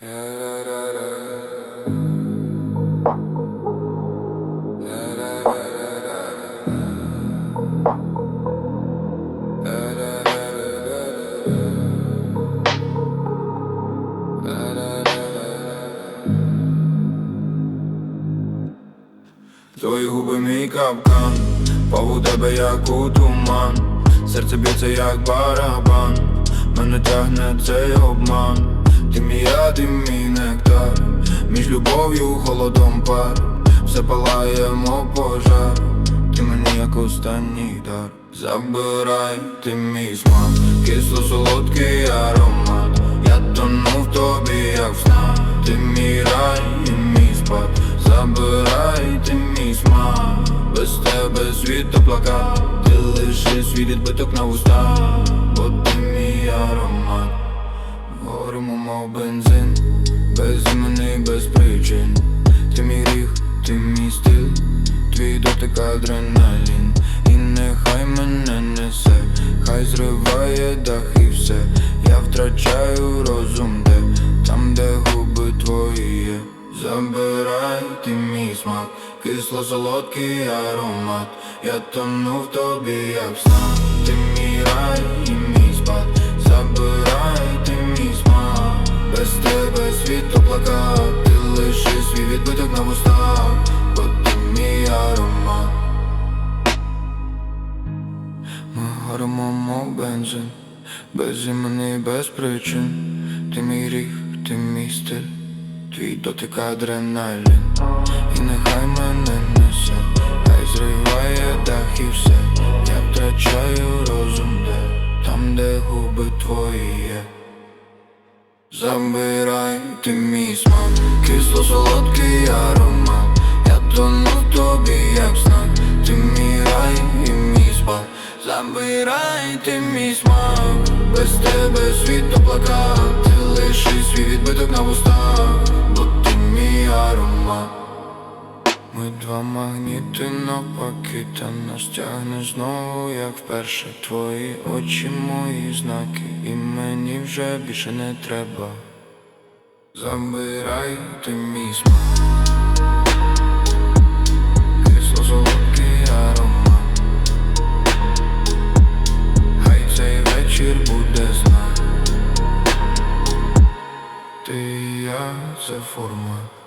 Твої губи мій капкан, Пав у тебе як у туман, серце б'ється як барабан, мене тягне цей обман, ти мій яд і мій нектар, між любов'ю, холодом пар, все палає, мов пожар, ти мені як останній дар, забирай ти мій смак, кисло солодкий аромат, я тону в тобі, як в снах, ти мій рай і мій спад, забирай ти мій смак, без тебе світ плакат, ти лиши свій відбиток на устах, мов бензин, без імени, без причин, ти мій гріх, ти мій стиль, твій дотик адреналін, і нехай мене несе, хай зриває дах і все, я втрачаю розум, де? Там, де губи твої є. Забирай ти мій смак, кисло солодкий аромат, я тону в тобі, як в снах, ти мій рай світло ти лиши свій відбиток на вустах, бо ти мій аромат. Ми горимо, мов бензин, без імени, без причин, ти мій гріх, ти мій стиль, твій дотик адреналін, і нехай мене несе, хай зриває дах і все, я втрачаю розум, де? Там, де губи твої є. Забирай ти мій смак, кисло солодкий аромат, я тону тобі, як знак. Ти мій рай і мій спад, забирай ти мій смак, без тебе світ плакат, Ми два магніти навпаки, та нас тягне знову, як вперше. Твої очі, мої знаки, і мені вже більше не треба. Забирай ти мій смак. Хай цей вечір буде знак Ти і я це формат.